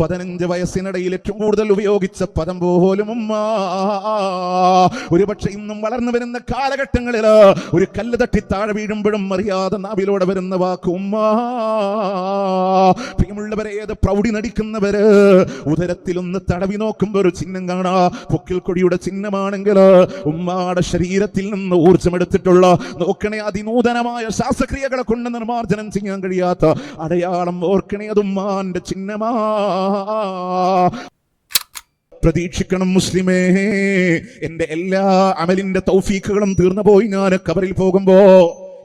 പതിനഞ്ച് വയസ്സിനിടയിൽ ഏറ്റവും കൂടുതൽ ഉപയോഗിച്ച പദം പോലും ഉമ്മ. ഒരുപക്ഷെ ഇന്നും വളർന്നു വരുന്ന കാലഘട്ടങ്ങളിൽ ഒരു കല്ല് തട്ടി താഴെ വീഴുമ്പോഴും അറിയാതെ നാവിലൂടെ വരുന്ന വാക്ക് ഉമ്മ. പ്രിയമുള്ളവരെ ഏത് പ്രൗഢി നടിക്കുന്നവര് ഉദരത്തിലൊന്ന് തടവി നോക്കുമ്പോൾ ഒരു ചിഹ്നം കാണാ. പൊക്കിൽ കൊടിയുടെ ചിഹ്നമാണെങ്കിൽ ഉമ്മയുടെ ശരീരത്തിൽ നിന്ന് ഊർജമെടുത്തിട്ടുള്ള നോക്കണേ അതിനൂതനമായ ശാസ്ത്രക്രിയകളെ കൊണ്ട് നിർമാർജനം ചെയ്യാൻ കഴിയാത്ത അടയാളം ഓർക്കണേ അത് ഉമ്മാന്റെ ചിഹ്നമാ. പ്രതീക്ഷിക്കണം മുസ്ലിമേ. എന്റെ എല്ലാ അമലിന്റെ തൗഫീഖുകളും തീർന്നു പോയി. ഞാൻ കബറിൽ പോകുമ്പോ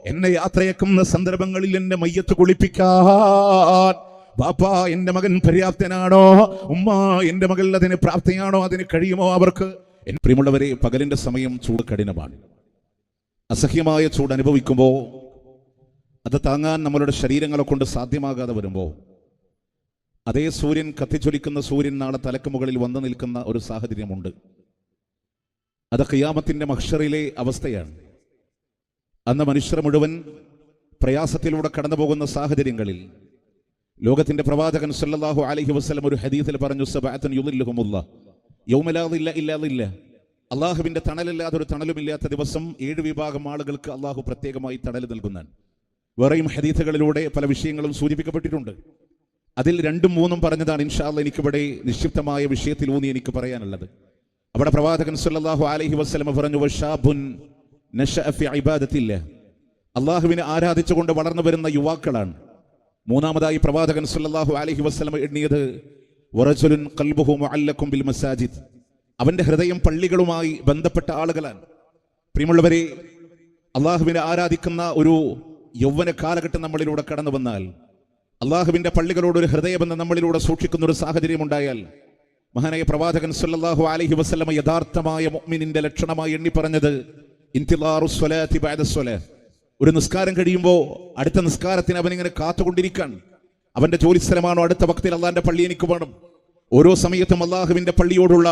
എന്നെ യാത്രയക്കുന്ന സന്ദർഭങ്ങളിൽ എന്റെ മയ്യത്ത് കുളിപ്പിക്കാൻ. ബാപ്പ എന്റെ മകൻ പര്യാപ്തനാണോ? ഉമ്മ എന്റെ മകൾ അതിന് പ്രാപ്തിയാണോ? അതിന് കഴിയുമോ അവർക്ക്? എൻ പ്രിയമുള്ളവരെ പകലിന്റെ സമയം ചൂട് കഠിനമാണ്. അസഹ്യമായ ചൂട് അനുഭവിക്കുമ്പോൾ അത് താങ്ങാൻ നമ്മളുടെ ശരീരങ്ങളെ കൊണ്ട് സാധ്യമാകാതെ വരുമ്പോൾ അതേ സൂര്യൻ കത്തിച്ചൊലിക്കുന്ന സൂര്യൻ നാളെ തലക്ക് മുകളിൽ വന്നു നിൽക്കുന്ന ഒരു സാഹചര്യമുണ്ട്. അത് ഖിയാമത്തിന്റെ മഹ്ഷറിലെ അവസ്ഥയാണ്. അന്ന് മനുഷ്യർ മുഴുവൻ പ്രയാസത്തിലൂടെ കടന്നു പോകുന്ന സാഹചര്യങ്ങളിൽ ലോകത്തിന്റെ പ്രവാചകൻ സല്ലാഹു അലഹി വസ്ലം ഒരു ഹദീസിൽ പറഞ്ഞു സബാത്തൻ യുദില്ലുഹുമുല്ലാ. യൗമലാതില്ല ഇല്ലാതില്ല അള്ളാഹുവിന്റെ തണലില്ലാതെ ഒരു തണലുമില്ലാത്ത ദിവസം ഏഴ് വിഭാഗം ആളുകൾക്ക് അള്ളാഹു പ്രത്യേകമായി തണൽ നൽകുന്നതാണ്. വേറെയും ഹദീസുകളിലൂടെ പല വിഷയങ്ങളും സൂചിപ്പിക്കപ്പെട്ടിട്ടുണ്ട്. അതിൽ രണ്ടും മൂന്നും പറഞ്ഞതാണ് ഇൻഷാല്ല എനിക്കിവിടെ നിക്ഷിപ്തമായ വിഷയത്തിൽ ഊന്നി എനിക്ക് പറയാനുള്ളത്. അവിടെ പ്രവാചകൻ സല്ലല്ലാഹു അലഹി വസ്ലമ പറഞ്ഞു വഷാബുൻ ഇബാദത്തില്ല. അള്ളാഹുവിനെ ആരാധിച്ചുകൊണ്ട് വളർന്നു വരുന്ന യുവാക്കളാണ്. മൂന്നാമതായി പ്രവാചകൻ സല്ലല്ലാഹു അലഹി വസ്ലമ എണ്ണിയത് വറജുലുൻ ഖൽബുഹു അല്ലക്കും ബിൽ മസാജിദ്. അവന്റെ ഹൃദയം പള്ളികളുമായി ബന്ധപ്പെട്ട ആളുകളാണ്. പ്രിയമുള്ളവരെ അള്ളാഹുവിനെ ആരാധിക്കുന്ന ഒരു യൗവന കാലഘട്ടം നമ്മളിലൂടെ കടന്നു വന്നാൽ അള്ളാഹുവിന്റെ പള്ളികളോട് ഒരു ഹൃദയബന്ധം നമ്മളിലൂടെ സൂക്ഷിക്കുന്ന ഒരു സാഹചര്യം ഉണ്ടായാൽ മഹാനായ പ്രവാചകൻ സല്ലാഹു അലഹി വസ്ലമ യഥാർത്ഥമായ മുഅ്മിനിന്റെ ലക്ഷണമായി എണ്ണി പറഞ്ഞത് ഒരു നിസ്കാരം കഴിയുമ്പോൾ അടുത്ത നിസ്കാരത്തിന് അവൻ ഇങ്ങനെ കാത്തുകൊണ്ടിരിക്കാൻ അവന്റെ ജോലി സ്ഥലമാണോ അടുത്ത ഭക്തിയിൽ അള്ളാന്റെ പള്ളി എനിക്ക് വേണം. ഓരോ സമയത്തും അള്ളാഹുവിന്റെ പള്ളിയോടുള്ള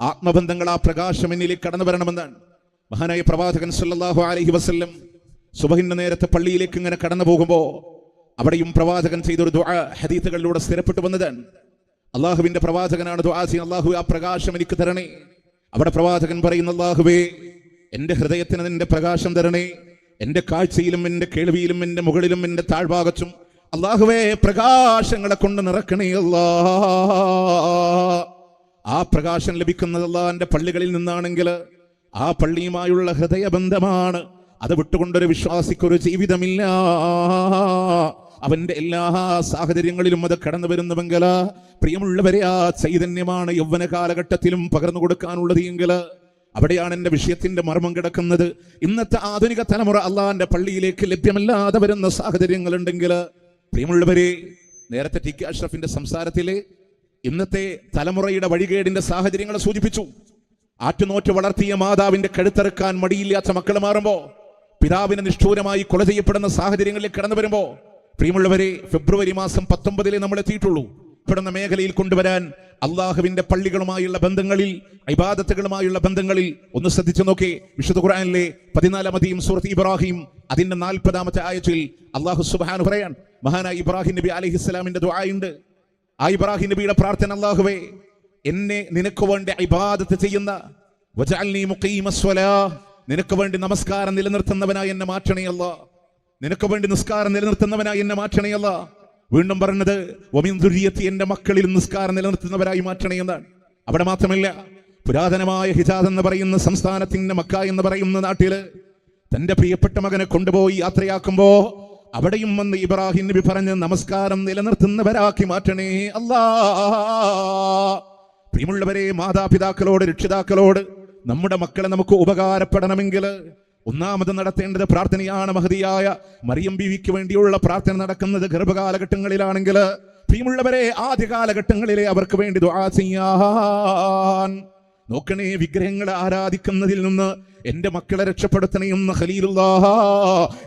ആത്മബന്ധങ്ങൾ ആ പ്രകാശം എന്നിലേക്ക് കടന്നു വരണമെന്നാണ്. മഹാനായ പ്രവാചകൻ സല്ലാഹു അലഹി വസല്ലം സുബഹിന്റെ നേരത്തെ പള്ളിയിലേക്ക് ഇങ്ങനെ കടന്നു പോകുമ്പോൾ അവിടെയും പ്രവാചകൻ ചെയ്തൊരു ദുആ ഹദീത്തുകളിലൂടെ സ്ഥിരപ്പെട്ടു വന്നതാണ്. അള്ളാഹുവിന്റെ പ്രവാചകനാണ് ദുആസി അള്ളാഹു ആ പ്രകാശം എനിക്ക് തരണേ. അവിടെ പ്രവാചകൻ പറയുന്ന അള്ളാഹുവേ എന്റെ ഹൃദയത്തിന് നിന്റെ പ്രകാശം തരണേ. എന്റെ കാഴ്ചയിലും എന്റെ കേൾവിയിലും എന്റെ മുകളിലും എന്റെ താഴ്ഭാഗത്തും അള്ളാഹുവേ പ്രകാശങ്ങളെ കൊണ്ട് നിറക്കണേ അല്ലാ. ആ പ്രകാശം ലഭിക്കുന്നത് അള്ളാന്റെ പള്ളികളിൽ നിന്നാണെങ്കിൽ ആ പള്ളിയുമായുള്ള ഹൃദയബന്ധമാണ്. അത് വിട്ടുകൊണ്ടൊരു വിശ്വാസിക്കൊരു ജീവിതമില്ല. അവന്റെ എല്ലാ സാഹചര്യങ്ങളിലും അത് കടന്നു വരുന്നുവെങ്കിൽ പ്രിയമുള്ളവരെ ആ ചൈതന്യമാണ് യൗവന കാലഘട്ടത്തിലും പകർന്നു കൊടുക്കാനുള്ളത് എങ്കിൽ അവിടെയാണ് എന്റെ വിഷയത്തിന്റെ മർമ്മം കിടക്കുന്നത്. ഇന്നത്തെ ആധുനിക തലമുറ അള്ളാന്റെ പള്ളിയിലേക്ക് ലഭ്യമല്ലാതെ വരുന്ന സാഹചര്യങ്ങളുണ്ടെങ്കിൽ പ്രിയമുള്ളവരെ നേരത്തെ ടി കെ അഷ്റഫിന്റെ സംസാരത്തിലെ ഇന്നത്തെ തലമുറയുടെ വഴികേടിന്റെ സാഹചര്യങ്ങളെ സൂചിപ്പിച്ചു. ആറ്റുനോറ്റ് വളർത്തിയ മാതാവിന്റെ കഴുത്തറുക്കാൻ മടിയില്ലാത്ത മക്കൾ മാറുമ്പോൾ പിതാവിനെ നിഷ്ഠൂരമായി കൊല ചെയ്യപ്പെടുന്ന സാഹചര്യങ്ങളിൽ കടന്നു വരുമ്പോ പ്രിയമുള്ളവരെ ഫെബ്രുവരി മാസം പത്തൊമ്പതിലെ നമ്മൾ എത്തിയിട്ടുള്ളൂ. പെടുന്ന മേഖലയിൽ കൊണ്ടുവരാൻ അള്ളാഹുവിന്റെ പള്ളികളുമായുള്ള ബന്ധങ്ങളിൽ ഇബാദത്തുകളുമായുള്ള ബന്ധങ്ങളിൽ ഒന്ന് ശ്രദ്ധിച്ചു നോക്കേ. വിശുദ്ധ ഖുർആനിലെ പതിനാലാമതെയും സൂറത്ത് ഇബ്രാഹിം അതിന്റെ നാൽപ്പതാമത്തെ ആയത്തിൽ അള്ളാഹു സുബാനു പറയാൻ മഹാനായ ഇബ്രാഹിം നബി അലഹിസ്സലാമിന്റെ ദുആയുണ്ട്. ആ ഇബ്രാഹിം നബിയുടെ പ്രാർത്ഥന അള്ളാഹുവേ എന്നെ നിനക്ക് വേണ്ടി ഇബാദത്ത് ചെയ്യുന്ന നിനക്ക് വേണ്ടി നമസ്കാരം നിലനിർത്തുന്നവനായി എന്നെ മാറ്റണേ അല്ലാ നിനക്ക് വേണ്ടി നിസ്കാരം നിലനിർത്തുന്നവനായി എന്നെ മാറ്റണയല്ല. വീണ്ടും പറഞ്ഞത് ഒമിൻ ദുരിയത്തി എന്റെ മക്കളിൽ നിസ്കാരം നിലനിർത്തുന്നവരായി മാറ്റണയെന്നാണ്. അവിടെ മാത്രമല്ല പുരാതനമായ ഹിജാദ് എന്ന് പറയുന്ന സംസ്ഥാനത്തിന്റെ മക്ക എന്ന് പറയുന്ന നാട്ടിൽ തന്റെ പ്രിയപ്പെട്ട മകനെ കൊണ്ടുപോയി യാത്രയാക്കുമ്പോ അവിടെയും വന്ന് ഇബ്രാഹിം നബി പറഞ്ഞ് നമസ്കാരം നിലനിർത്തുന്നവരാക്കി മാറ്റണേ അല്ലാ. പ്രിയമുള്ളവരെ മാതാപിതാക്കളോട് രക്ഷിതാക്കളോട് നമ്മുടെ മക്കളെ നമുക്ക് ഉപകാരപ്പെടണമെങ്കിൽ ഒന്നാമത് നടത്തേണ്ടത് പ്രാർത്ഥനയാണ് മഹതിയായ മറിയം ബീവിക്ക് വേണ്ടിയുള്ള പ്രാർത്ഥന നടക്കുന്നത് ഗർഭകാലഘട്ടങ്ങളിലാണെങ്കിൽ പ്രിയമുള്ളവരെ ആദ്യ കാലഘട്ടങ്ങളിലെ അവർക്ക് വേണ്ടി ദുആ നോക്കണേ വിഗ്രഹങ്ങളെ ആരാധിക്കുന്നതിൽ നിന്ന് എന്റെ മക്കളെ രക്ഷപ്പെടുത്തണേ എന്ന് ഖലീലുല്ലാഹ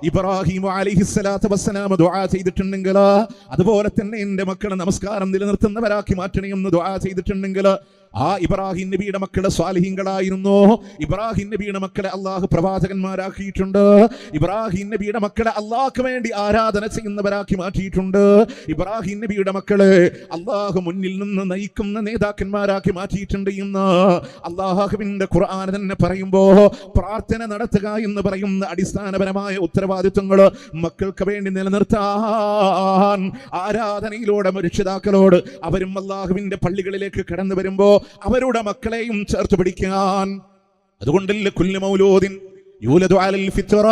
ഇബ്രാഹിം അലൈഹിസ്സലാത്തു വസ്സലാം ദുആ ചെയ്തിട്ടുണ്ടെങ്കിൽ അതുപോലെ തന്നെ എന്റെ മക്കളെ നമസ്കാരം നിലനിർത്തുന്നവരാക്കി മാറ്റണേ ദുആ ചെയ്തിട്ടുണ്ടെങ്കിൽ ആ ഇബ്രാഹിം നബിയുടെ മക്കളെ സ്വാലിഹിങ്ങളായിരുന്നു? ഇബ്രാഹിം നബിയുടെ മക്കളെ അള്ളാഹു പ്രവാചകന്മാരാക്കിയിട്ടുണ്ട്. ഇബ്രാഹിം നബിയുടെ മക്കളെ അള്ളാഹ്ക്ക് വേണ്ടി ആരാധന ചെയ്യുന്നവരാക്കി മാറ്റിയിട്ടുണ്ട്. ഇബ്രാഹിം നബിയുടെ മക്കളെ അള്ളാഹു മുന്നിൽ നിന്ന് നയിക്കുന്ന നേതാക്കന്മാരാക്കി മാറ്റിയിട്ടുണ്ട് എന്ന് അള്ളാഹുവിന്റെ ഖുർആൻ തന്നെ പറയുമ്പോ പ്രാർത്ഥന നടത്തുക എന്ന് പറയുന്ന അടിസ്ഥാനപരമായ ഉത്തരവാദിത്വങ്ങൾ മക്കൾക്ക് വേണ്ടി നിലനിർത്താൻ ആരാധനയിലൂടെ രക്ഷിതാക്കളോട് അവരും അള്ളാഹുവിന്റെ പള്ളികളിലേക്ക് കടന്നു വരുമ്പോ അവരുടെ മക്കളെയും ചേർത്ത് പിടിക്കാൻ. അതുകൊണ്ടല്ലേ കുല്ല് മൗലൂദിൻ യൂലദു അലൽ ഫിത്ര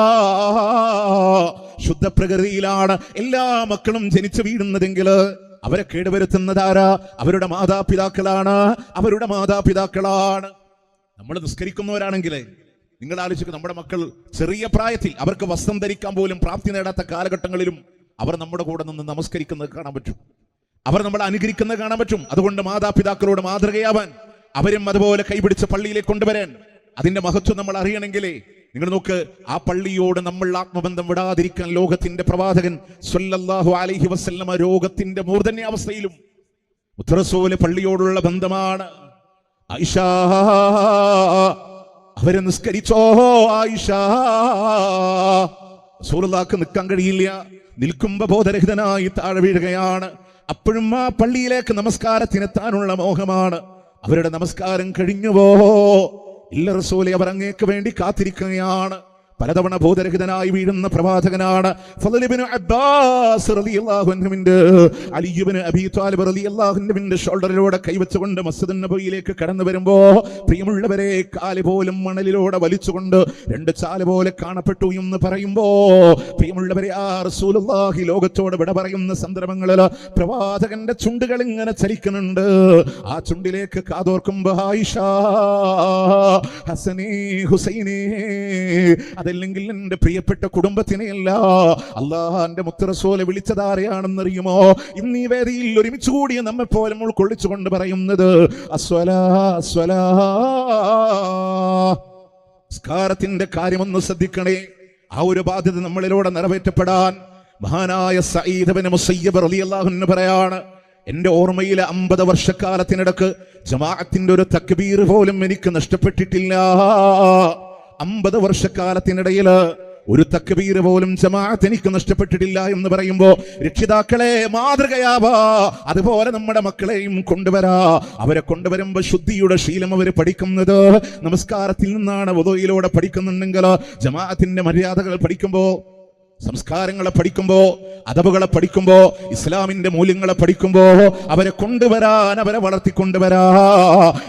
ശുദ്ധ പ്രകൃതിയിലാണ് എല്ലാ മക്കളും ജനിച്ചു വീഴുന്നതെങ്കിൽ അവരെ കേടുവരുത്തുന്നതാരാ അവരുടെ മാതാപിതാക്കളാണ്. അവരുടെ മാതാപിതാക്കളാണ്. നമ്മൾ നിസ്കരിക്കുന്നവരാണെങ്കിൽ നിങ്ങൾ ആലോചിക്കുക നമ്മുടെ മക്കൾ ചെറിയ പ്രായത്തിൽ അവർക്ക് വസ്ത്രം ധരിക്കാൻ പോലും പ്രാപ്തി നേടാത്ത കാലഘട്ടങ്ങളിലും അവർ നമ്മുടെ കൂടെ നിന്ന് നമസ്കരിക്കുന്നത് കാണാൻ പറ്റും. അവർ നമ്മളെ അനുകരിക്കുന്നത് കാണാൻ പറ്റും. അതുകൊണ്ട് മാതാപിതാക്കളോട് മാതൃകയാവാൻ അവരും അതുപോലെ കൈപിടിച്ച് പള്ളിയിലേക്ക് കൊണ്ടുവരാൻ അതിന്റെ മഹത്വം നമ്മൾ അറിയണമെങ്കിലേ. നിങ്ങൾ നോക്ക് ആ പള്ളിയോട് നമ്മൾ ആത്മബന്ധം വിടാതിരിക്കാൻ ലോകത്തിന്റെ പ്രവാചകൻ സൊല്ലാഹു അലഹി വസ്ല്ലമ രോഗത്തിന്റെ മൂർധന്യാവസ്ഥയിലും ഉത്തരസോലെ പള്ളിയോടുള്ള ബന്ധമാണ്. ആയിഷ അവരെ നിസ്കരിച്ചോ ആയിഷ. നിൽക്കാൻ കഴിയില്ല. നിൽക്കുമ്പോ ബോധരഹിതനായി താഴെ വീഴുകയാണ്. അപ്പോഴും ആ പള്ളിയിലേക്ക് നമസ്കാരത്തിനെത്താനുള്ള മോഹമാണ്. അവരുടെ നമസ്കാരം കഴിഞ്ഞുവോ? ഇല്ല റസൂലെ അവർ അങ്ങേക്ക് വേണ്ടി കാത്തിരിക്കുകയാണ്. പലതവണ ബോധരഹിതനായി വീഴുന്ന പ്രവാചകനാണ് ഷോൾഡറിലൂടെ കൈവച്ചുകൊണ്ട് മസ്ജിദ് നബവിയിലേക്ക് കടന്നു വരുമ്പോ പ്രിയമുള്ളവരെ കാൽ പോലും മണലിലൂടെ വലിച്ചുകൊണ്ട് രണ്ട് ചാൽ പോലെ കാണപ്പെട്ടു എന്ന് പറയുമ്പോ പ്രിയമുള്ളവരെ ആ റസൂലുള്ളാഹി ലോകത്തോട് വിട പറയുന്ന സന്ദർഭങ്ങളിൽ പ്രവാചകന്റെ ചുണ്ടുകൾ ഇങ്ങനെ ചലിക്കുന്നുണ്ട്. ആ ചുണ്ടിലേക്ക് കാതോർക്കുമ്പോ ഹസനേ ഹുസൈനേ അതല്ലെങ്കിൽ എന്റെ പ്രിയപ്പെട്ട കുടുംബത്തിനെയല്ല അള്ളാഹാന്റെ മുത്തറസോലെ വിളിച്ചതാരെയാണെന്നറിയുമോ ഇന്ന് ഈ വേദിയിൽ ഒരുമിച്ച് കൂടിയ നമ്മെ പോലും ഉൾക്കൊള്ളിച്ചുകൊണ്ട് പറയുന്നത് സ്കാരത്തിന്റെ കാര്യമൊന്ന് ശ്രദ്ധിക്കണേ. ആ ഒരു ബാധ്യത നമ്മളിലൂടെ നിറവേറ്റപ്പെടാൻ മഹാനായ സയ്യിദ് മുസയ്യബ് റളിയല്ലാഹു അൻഹു പറയാണ് എന്റെ ഓർമ്മയിലെ അമ്പത് വർഷക്കാലത്തിനിടക്ക് ജമാഅത്തിന്റെ ഒരു തക്ബീർ പോലും എനിക്ക് നഷ്ടപ്പെട്ടിട്ടില്ല. അമ്പത് വർഷക്കാലത്തിനിടയിൽ ഒരു തക്ബീർ പോലും ജമാഅത്ത് എനിക്ക് നഷ്ടപ്പെട്ടിട്ടില്ല എന്ന് പറയുമ്പോ രക്ഷിതാക്കളെ മാതൃകയാവാ അതുപോലെ നമ്മുടെ മക്കളെയും കൊണ്ടുവരാ. അവരെ കൊണ്ടുവരുമ്പോ ശുദ്ധിയുടെ ശീലം അവർ പഠിക്കുന്നത് നമസ്കാരത്തിൽ നിന്നാണ് വധുയിലൂടെ പഠിക്കുന്നുണ്ടെങ്കിൽ ജമാഅത്തിന്റെ മര്യാദകൾ പഠിക്കുമ്പോ സംസ്കാരങ്ങളെ പഠിക്കുമ്പോ അതവുകളെ പഠിക്കുമ്പോ ഇസ്ലാമിന്റെ മൂല്യങ്ങളെ പഠിക്കുമ്പോ അവരെ കൊണ്ടുവരാൻ അവരെ വളർത്തിക്കൊണ്ടുവരാ.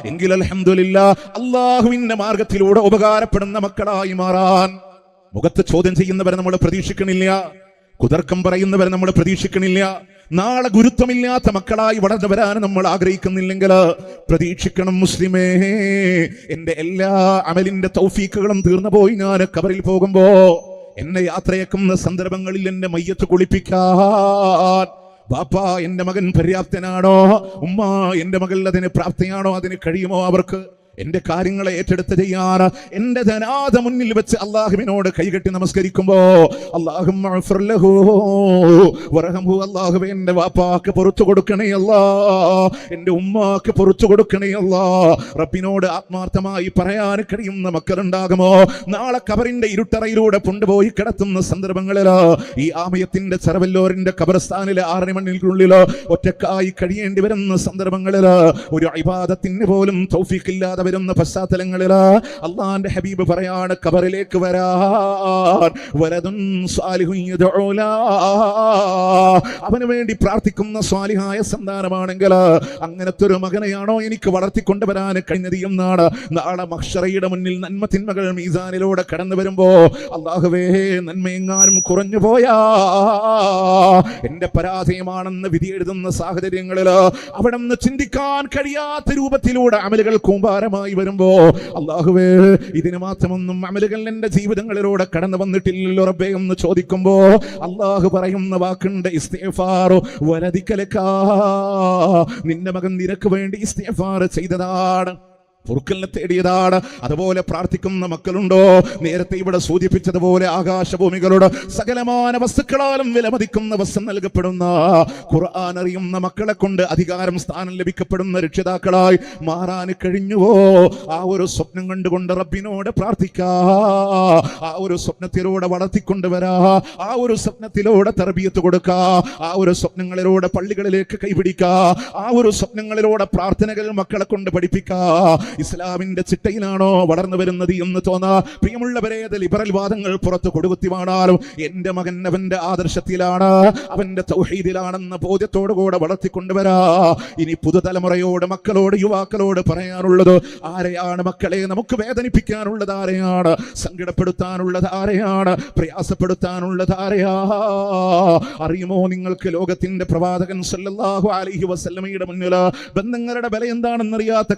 എങ്കിൽ അലഹമില്ല അള്ളാഹുവിന്റെ മാർഗത്തിലൂടെ ഉപകാരപ്പെടുന്ന മക്കളായി മാറാൻ. മുഖത്ത് ചോദ്യം ചെയ്യുന്നവരെ നമ്മൾ പ്രതീക്ഷിക്കണില്ല. കുതർക്കം പറയുന്നവരെ നമ്മൾ പ്രതീക്ഷിക്കണില്ല. നാളെ ഗുരുത്വമില്ലാത്ത മക്കളായി വളർന്നു വരാൻ നമ്മൾ ആഗ്രഹിക്കുന്നില്ലെങ്കിൽ പ്രതീക്ഷിക്കണം മുസ്ലിമേ. എന്റെ എല്ലാ അമലിന്റെ തൗഫീക്കുകളും തീർന്നു പോയി ഞാൻ കബറിൽ പോകുമ്പോ എന്നെ യാത്രയാക്കുന്ന സന്ദർഭങ്ങളിൽ എന്റെ മയ്യത്ത് കുളിപ്പിക്കാൻ. ബാപ്പ എന്റെ മകൻ പര്യാപ്തനാണോ? ഉമ്മ എന്റെ മകൾ അതിന് പ്രാപ്തിയാണോ? അതിന് കഴിയുമോ അവർക്ക്? എന്റെ കാര്യങ്ങളെ ഏറ്റെടുത്ത് ചെയ്യാറ് എന്റെ ധനാഥ മുന്നിൽ വെച്ച് അള്ളാഹുവിനോട് കൈകെട്ടി നമസ്കരിക്കുമ്പോ അള്ളാഹു അള്ളാഹുവെ എന്റെ വാപ്പാക്ക് പുറത്തു കൊടുക്കണേ അല്ലാ. എന്റെ ഉമ്മാക്ക് പുറത്തു കൊടുക്കണേ അല്ലാ. റബ്ബിനോട് ആത്മാർത്ഥമായി പറയാൻ കഴിയുന്ന മക്കളുണ്ടാകുമോ? നാളെ കബറിന്റെ ഇരുട്ടറയിലൂടെ കൊണ്ടുപോയി കിടത്തുന്ന സന്ദർഭങ്ങളിലോ. ഈ ആമയത്തിന്റെ ചെറവല്ലോറിന്റെ കബർസ്ഥാനിലെ ആറണി മണ്ണിനുള്ളിലോ ഒറ്റക്കായി കഴിയേണ്ടി വരുന്ന സന്ദർഭങ്ങളിലോ. ഒരു അഭിവാദത്തിന് പോലും തൗഫീഖില്ലാതെ വരുന്ന പശ്ചാത്തലങ്ങളിൽ അള്ളാന്റെ ഹബീബ് പറയാണ് കബറിലേക്ക് വരാൻ. അവന് വേണ്ടി പ്രാർത്ഥിക്കുന്ന സ്വാലിഹായ സന്താനമാണെങ്കിൽ അങ്ങനത്തെ ഒരു മകനെയാണോ എനിക്ക് വളർത്തിക്കൊണ്ടുവരാൻ കഴിഞ്ഞത് എന്നാണ്. നാളെ മക്ഷറയുടെ മുന്നിൽ നന്മ തിന്മകൾ മീസാനിലൂടെ കടന്നു വരുമ്പോ അള്ളാഹുവേ നന്മയെങ്ങാനും കുറഞ്ഞു പോയാ. എന്റെ പരാജയമാണെന്ന് വിധി എഴുതുന്ന സാഹചര്യങ്ങളിൽ അവിടെ നിന്ന് ചിന്തിക്കാൻ കഴിയാത്ത രൂപത്തിലൂടെ അമലുകൾ കൂമ്പാരമായി വരുമ്പോ അള്ളാഹുവേ ഇതിന് മാത്രമൊന്നും അമലുകൾ എന്റെ ജീവിതങ്ങളിലൂടെ കടന്നു വന്നിട്ടില്ലല്ലോ റബ്ബേ എന്ന് ചോദിക്കുമ്പോ അള്ളാഹു പറയുന്ന വാക്കുണ്ട് നിന്റെ മകൻ നിനക്ക് വേണ്ടി ഇസ്തേഫാർ ചെയ്തതാണ്. പൊറുക്കലിനെ തേടിയതാണ്. അതുപോലെ പ്രാർത്ഥിക്കുന്ന മക്കളുണ്ടോ? നേരത്തെ ഇവിടെ സൂചിപ്പിച്ചതുപോലെ ആകാശഭൂമികളോട് സകലമാന വസ്തുക്കളാലും വിലമതിക്കുന്ന വസ്തു നൽകപ്പെടുന്ന ഖുർആൻ അറിയുന്ന മക്കളെ കൊണ്ട് അധികാരം സ്ഥാനം ലഭിക്കപ്പെടുന്ന രക്ഷിതാക്കളായി മാറാൻ കഴിഞ്ഞുവോ? ആ ഒരു സ്വപ്നം കണ്ടുകൊണ്ട് റബ്ബിനോട് പ്രാർത്ഥിക്കാ. ആ ഒരു സ്വപ്നത്തിലൂടെ വളർത്തിക്കൊണ്ടുവരാ. ആ ഒരു സ്വപ്നത്തിലൂടെ തർബീയത്ത് കൊടുക്ക. ആ ഒരു സ്വപ്നങ്ങളിലൂടെ പള്ളികളിലേക്ക് കൈപിടിക്ക. ആ ഒരു സ്വപ്നങ്ങളിലൂടെ പ്രാർത്ഥനകൾ മക്കളെ കൊണ്ട് പഠിപ്പിക്കാ. ഇസ്ലാമിന്റെ ചിട്ടയിലാണോ വളർന്നു വരുന്നത് എന്ന് തോന്നാ. പ്രിയമുള്ളവരെ ലിബറൽ വാദങ്ങൾ പുറത്ത് കൊടുകുത്തി വാണാലും എന്റെ മകൻ അവന്റെ ആദർശത്തിലാണ് അവന്റെ തൗഹീദിലാണെന്ന ബോധ്യത്തോടു കൂടെ വളർത്തിക്കൊണ്ടുവരാ. ഇനി പുതുതലമുറയോട് മക്കളോട് യുവാക്കളോട് പറയാനുള്ളത് ആരെയാണ് മക്കളെ നമുക്ക് വേദനിപ്പിക്കാനുള്ളത് ആരെയാണ്? സങ്കടപ്പെടുത്താനുള്ളത് ആരെയാണ്? പ്രയാസപ്പെടുത്താനുള്ളത് ആരെയാ? അറിയുമോ നിങ്ങൾക്ക് ലോകത്തിന്റെ പ്രവാചകൻ സല്ലല്ലാഹു അലൈഹി വസല്ലമയുടെ മുന്നിൽ ബന്ധങ്ങളുടെ വില എന്താണെന്നറിയാത്ത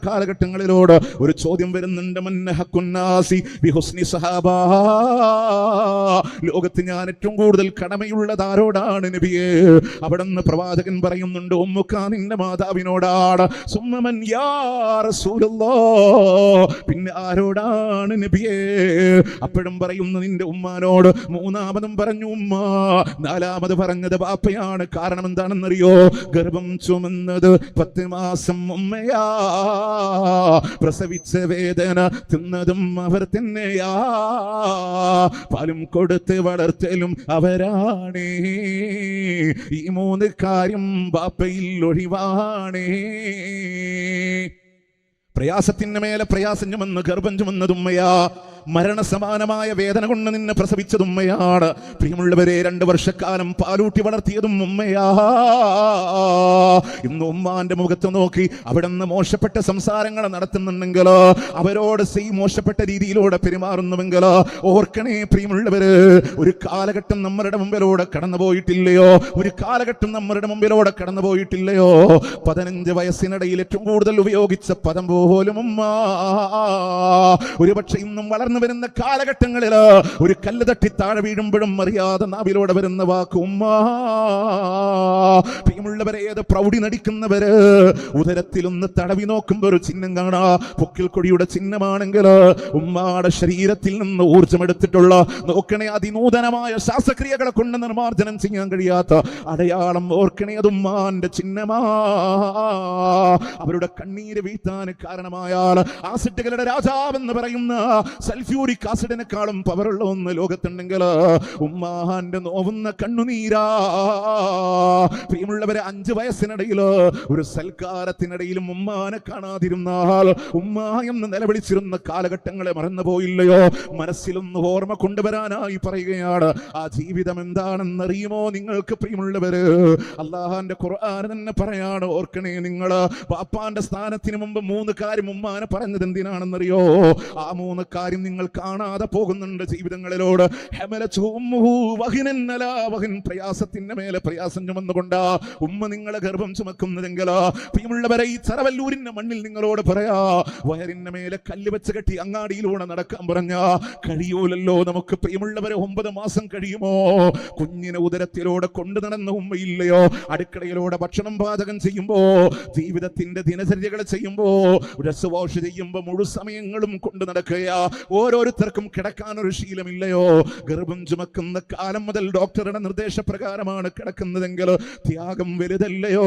കാലഘട്ടങ്ങളിലൂടെ ഒരു ചോദ്യം വരുന്നുണ്ട് ലോകത്ത് ഞാൻ ഏറ്റവും കൂടുതൽ കടമയുള്ളത് ആരോടാണ് നബിയെ? അവിടെ നിന്ന് പ്രവാചകൻ പറയുന്നുണ്ട് ഉമ്മുക്കാ നിന്റെ മാതാവിനോടാണ്. റസൂലല്ലാ പിന്നെ ആരോടാണ് നബിയെ? അപ്പോഴും പറയുന്നു നിന്റെ ഉമ്മാനോട് മൂന്നാമതും പറഞ്ഞു ഉമ്മ നാലാമത് പറഞ്ഞത് ബാപ്പയാണ്. കാരണം എന്താണെന്നറിയോ? ഗർഭം ചുമന്നത് പത്ത് മാസം ഉമ്മയാ. പ്രസവിച്ച വേദന തിന്നതും അവർ തന്നെയാ. പാലും കൊടുത്ത് വളർത്തലും അവരാണേ. ഈ മൂന്ന് കാര്യം ബാപ്പയിൽ ഒഴിവാണേ. പ്രയാസത്തിന് മേലെ പ്രയാസം ചുമന്ന് ഗർഭം ചുമന്നത് ഉമ്മയാ മരണസമാനമായ വേദന കൊണ്ട് നിന്നെ പ്രസവിച്ചത് ഉമ്മയാണ്. പ്രിയമുള്ളവരെ രണ്ട് വർഷക്കാലം പാലൂട്ടി വളർത്തിയതും ഉമ്മയാ. ഇന്ന് ഉമ്മാന്റെ മുഖത്ത് നോക്കി അവിടെ നിന്ന് മോശപ്പെട്ട സംസാരങ്ങൾ നടത്തുന്നുണ്ടെങ്കിൽ അവരോട് സെയ് മോശപ്പെട്ട രീതിയിലൂടെ പെരുമാറുന്നുവെങ്കിൽ ഓർക്കണേ പ്രിയമുള്ളവര് ഒരു കാലഘട്ടം നമ്മളുടെ മുമ്പിലൂടെ കടന്നു പോയിട്ടില്ലയോ? ഒരു കാലഘട്ടം നമ്മളുടെ മുമ്പിലൂടെ കടന്നു പോയിട്ടില്ലയോ? പതിനഞ്ച് വയസ്സിനിടയിൽ ഏറ്റവും കൂടുതൽ ഉപയോഗിച്ച പദം പോലും ഉമ്മ. ഒരുപക്ഷെ ഇന്നും വളർന്നു വരുന്ന കാലഘട്ടങ്ങളിൽ ഒരു കല്ല് തട്ടി താഴെ വീഴുമ്പോഴും അറിയാതെ നാവിലൂടെ വരുന്ന വാക്ക് ഉമ്മ ഏത് പ്രൗഢി നടിക്കുന്നവര്? ഉദരത്തിലൊന്ന് തടവി നോക്കുമ്പോൾ ഒരു ചിഹ്നം കാണാ. പൊക്കിൽ കൊടിയുടെ ചിഹ്നമാണെങ്കിൽ ഉമ്മാടെ ശരീരത്തിൽ നിന്ന് ഊർജമെടുത്തിട്ടുള്ള നോക്കണേ അതിനൂതനമായ ശ്വാസക്രിയകളെ കൊണ്ട് നിർമാർജനം ചെയ്യാൻ കഴിയാത്ത അടയാളം ഓർക്കണേ അത് ഉമ്മാന്റെ ചിഹ്നമാ. അവരുടെ കണ്ണീര് വീഴ്ത്താൻ കാരണമായാൽ ആസിറ്റുകളുടെ രാജാവെന്ന് പറയുന്ന സൾഫ്യൂരിക് ആസിഡിനെക്കാളും പവറുള്ള ഒന്ന് ലോകത്തുണ്ടെങ്കിൽ ഉമ്മാന്റെ നോവുന്ന കണ്ണുനീരാ. പ്രിയമുള്ളവരെ അഞ്ച് വയസ്സിനിടയിൽ ഒരു സൽക്കാരത്തിനിടയിലും ഉമ്മാനെ കാണാതിരുന്നാൽ ഉമ്മ എന്ന് നിലവിളിച്ചിരുന്ന കാലഘട്ടങ്ങളെ മറന്നുപോയില്ലയോ? മനസ്സിലൊന്ന് ഓർമ്മ കൊണ്ടുവരാനായി പറയുകയാണ്. ആ ജീവിതം എന്താണെന്നറിയുമോ നിങ്ങൾക്ക് പ്രിയമുള്ളവര്? അള്ളാഹാന്റെ ഖുർആൻ തന്നെ പറയാണ് ഓർക്കണേ നിങ്ങൾ പാപ്പാന്റെ സ്ഥാനത്തിന് മുമ്പ് മൂന്ന് കാര്യം ഉമ്മാനെ പറഞ്ഞത് എന്തിനാണെന്നറിയോ? ആ മൂന്ന് കാര്യം നിങ്ങൾ കാണാതെ പോകുന്നുണ്ട് ജീവിതങ്ങളിലോട്. വഹിൻ പ്രയാസത്തിന്റെ മേലെ പ്രയാസം ചുമന്നുകൊണ്ടാ. ഉമ്മ നിങ്ങളെ ഗർഭം ചുമക്കുന്നതെങ്കിലോ പ്രിയമുള്ളവരെ ഈ ചറവല്ലൂരിന്റെ മണ്ണിൽ നിങ്ങളോട് പറയാ വയറിന്റെ മേലെ കല്ല് വെച്ച് കെട്ടി അങ്ങാടിയിലൂടെ നടക്കാൻ പറഞ്ഞ കഴിയൂലല്ലോ നമുക്ക് പ്രിയമുള്ളവരെ ഒമ്പത് മാസം കഴിയുമോ? കുഞ്ഞിനെ ഉദരത്തിലൂടെ കൊണ്ടു നടന്ന ഉമ്മയില്ലയോ? അടുക്കളയിലൂടെ ഭക്ഷണം പാചകം ചെയ്യുമ്പോ ജീവിതത്തിന്റെ ദിനചര്യകൾ ചെയ്യുമ്പോ ഡ്രസ് വാഷ് ചെയ്യുമ്പോ മുഴുസമയങ്ങളും കൊണ്ടു നടക്കുക ഓരോരുത്തർക്കും കിടക്കാനൊരു ശീലമില്ലയോ? ഗർഭം ചുമക്കുന്ന കാലം മുതൽ ഡോക്ടറുടെ നിർദ്ദേശപ്രകാരമാണ് കിടക്കുന്നതെങ്കിൽ ത്യാഗം വലുതല്ലയോ?